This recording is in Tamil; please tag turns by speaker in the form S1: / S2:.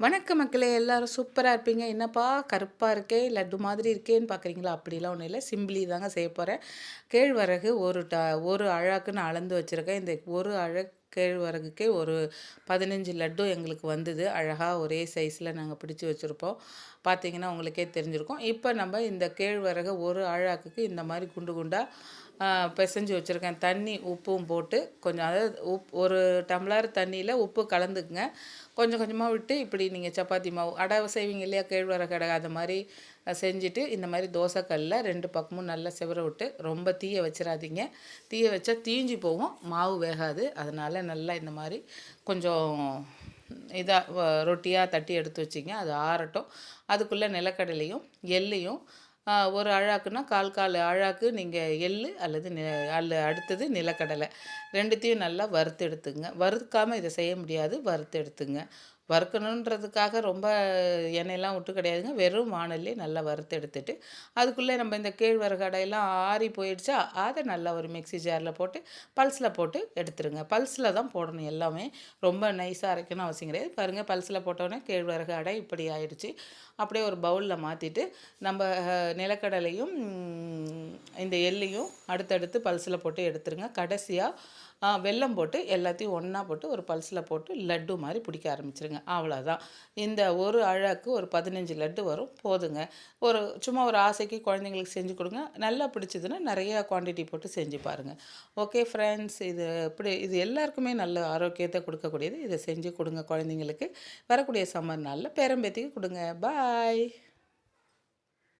S1: வணக்க மக்களே எல்லாரும் சூப்பராக இருப்பீங்க. என்னப்பா கருப்பாக இருக்கே லட்டு மாதிரி இருக்கேன்னு பார்க்குறீங்களா அப்படிலாம் ஒன்றும் இல்லை. சிம்பிளி தாங்க செய்ய போகிறேன் கேழ்வரகு ஒரு ட ஒரு அழாக்கு நான் அளந்து வச்சுருக்கேன். இந்த ஒரு அழகு கேழ்வரகுக்கே ஒரு பதினஞ்சு லட்டு எங்களுக்கு வந்தது. அழகாக ஒரே சைஸில் நாங்கள் பிடிச்சி வச்சுருப்போம். பார்த்தீங்கன்னா உங்களுக்கே தெரிஞ்சிருக்கும். இப்போ நம்ம இந்த கேழ்வரகு ஒரு அழாக்குக்கு இந்த மாதிரி குண்டு குண்டாக பிசைஞ்சு வச்சுருக்கேன். தண்ணி உப்பும் போட்டு கொஞ்சம் அதாவது உப் ஒரு டம்ளர் தண்ணியில் உப்பு கலந்துக்குங்க. கொஞ்சம் கொஞ்சமாக விட்டு இப்படி நீங்கள் சப்பாத்தி மாவு அடை செய்வீங்க இல்லையா கேழ்வரகு அடை அது மாதிரி செஞ்சுட்டு இந்த மாதிரி தோசைக்கல்லில் ரெண்டு பக்கமும் நல்லா செவர விட்டு ரொம்ப தீயை வச்சிடாதீங்க தீயை வச்சா தீஞ்சு போகும் மாவு வேகாது. அதனால் நல்லா இந்த மாதிரி கொஞ்சம் இதாக ரொட்டியாக தட்டி எடுத்து வச்சிங்க. அது ஆறட்டும். அதுக்குள்ளே நிலக்கடலையும் எள்ளையும் ஒரு அழாக்குன்னா கால் கால் அழாக்கு நீங்கள் எள் அல்லது நி அல்ல அடுத்தது நிலக்கடலை. ரெண்டுத்தையும் நல்லா வறுத்து எடுத்துங்க வறுக்காமல் இதை செய்ய முடியாது. வறுத்து எடுத்துங்க வறுக்கணுன்றதுக்காக ரொம்ப எண்ணெயெல்லாம் விட்டு கிடையாதுங்க. வெறும் வானல்லே நல்லா வறுத்து எடுத்துட்டு அதுக்குள்ளே நம்ம இந்த கேழ்வரகு அடையெல்லாம் ஆறி போயிடுச்சா அதை நல்லா ஒரு மிக்சி ஜாரில் போட்டு பல்ஸில் போட்டு எடுத்துருங்க. பல்ஸில் தான் போடணும் எல்லாமே. ரொம்ப நைஸாக அரைக்கணும் அவசியம் கிடையாது. பாருங்கள் பல்ஸில் போட்டோன்னே கேழ்வரகு அடை இப்படி ஆயிடுச்சு. அப்படியே ஒரு பவுலில் மாற்றிட்டு நம்ம நிலக்கடலையும் இந்த எள்ளையும் அடுத்தடுத்து பல்ஸில் போட்டு எடுத்துருங்க. கடைசியாக வெல்லம் போட்டு எல்லாத்தையும் ஒன்றா போட்டு ஒரு பல்ஸில் போட்டு லட்டு மாதிரி பிடிக்க ஆரம்பிச்சிருங்க. அவ்வளோதான் இந்த ஒரு அழகு ஒரு பதினஞ்சு லட்டு வரும். போதுங்க. ஒரு சும்மா ஒரு ஆசைக்கு குழந்தைங்களுக்கு செஞ்சு கொடுங்க. நல்லா பிடிச்சதுன்னா நிறையா குவான்டிட்டி போட்டு செஞ்சு பாருங்கள் ஓகே ஃப்ரெண்ட்ஸ் இது இப்படி இது எல்லாருக்குமே நல்ல ஆரோக்கியத்தை கொடுக்கக்கூடியது. இதை செஞ்சு கொடுங்க குழந்தைங்களுக்கு. வரக்கூடிய சம்மர் நாளில் பேரம்பேத்திக்கு கொடுங்க. பாய்